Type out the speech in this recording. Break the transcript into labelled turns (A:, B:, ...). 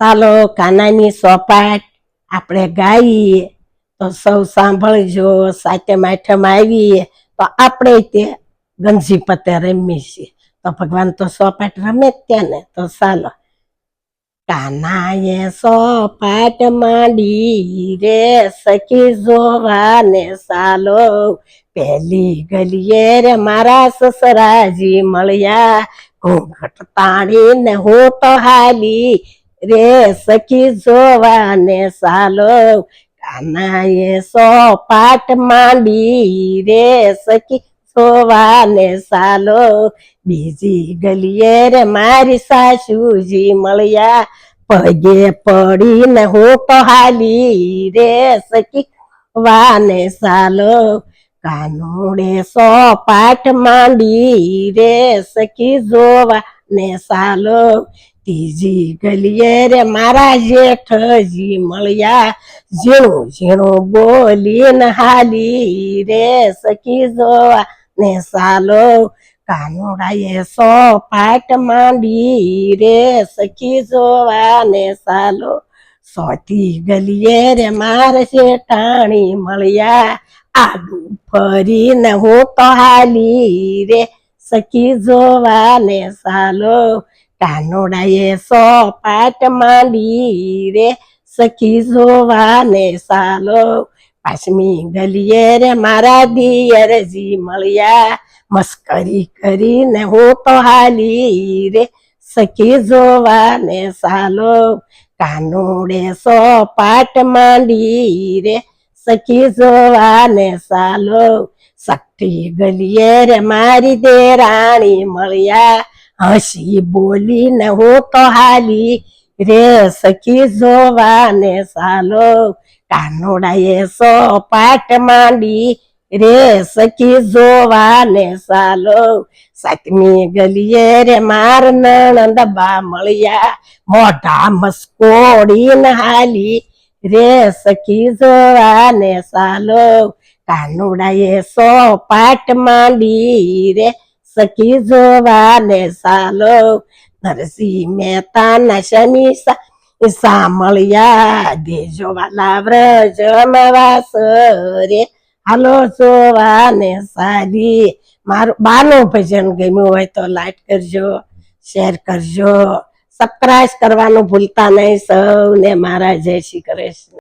A: ચાલો કાનાની સોપાટ આપણે ગાઈએ. તો સૌ સાંભળજો, સાચે માઠમ આવીએ તો આપણે તે ગંજી પતે રમીએ છીએ. તો ભગવાન તો સોપાટ રમે જ ત્યાં ને. તો ચાલો. કાનાએ સોપાટ માંડી રે સખી જોવાને સાલો પેલી ગલીએ રે મારા સસરાજી મળ્યા. ઘૂંઘટ તાણીને હું તો હાલી રે સખી જોવાને સાલો. કાનાએ સોપાટ માંડી રે સખી જોવાને સાલો. બીજી ગલીએ રે મારી સાસુજી મળ્યા. પગે પડીને હું તો હાલી રે સખી વાને સાલો. કાનોડે સો પાઠ માંડી રે સખી જોવા ને સાલો ત્રીજી ગલીએ રે મારા જેઠજી મળ્યા. ઝીણું ઝીણું બોલીને હાલી રે સખી જોવા. ને સાલો કાનુડાએ સો પાટ માંડી રે સખી જોવા. ને સાલો સોતી ગલીએ રે મારે શેઠાણી મળ્યા. આગુ ફરીને હું તો હાલી રે સખી જોવાને સાલો કાનોડાએ સો પાટ માંડી રે સખી જોવા ને સાલો પાછમી ગલીએ રે મારા દિયરજી મળ્યા મસ્કરી કરીને હું તો હાલી રે સખી જોવાને સાલો કાનોડે સો પાટ માંડી રે સખી જોવાને સાલો સખી ગલીએ રે મારી દેરાણી મળ્યા. હસી બોલીને હું તો હાલી. રે સખી જોવા ને સાલો. કાનોડાએ સો પાટ માંડી. રે સખી જોવા ને સાલો. સાતમી ગલીએ રે માર નણંદ બા મળ્યા. મોઢા મસ્કોડીને હાલી. રે સખી જોવા ને સાલો. કાનુડાએ સો પાટ માંડી રે સખી જોવા ને સાલો. નરસિંહ મહેતા ના શમીસા સાંભળ્યા દેજો વાલા વ્રજ વાસ રે. હાલો જોવા ને સારી મારું બાનું ભજન ગમ્યું હોય તો લાઈક કરજો, શેર કરજો. સબસ્ક્રાઈબ કરવાનું ભૂલતા નહીં સૌને. મારા જય શ્રી કૃષ્ણ.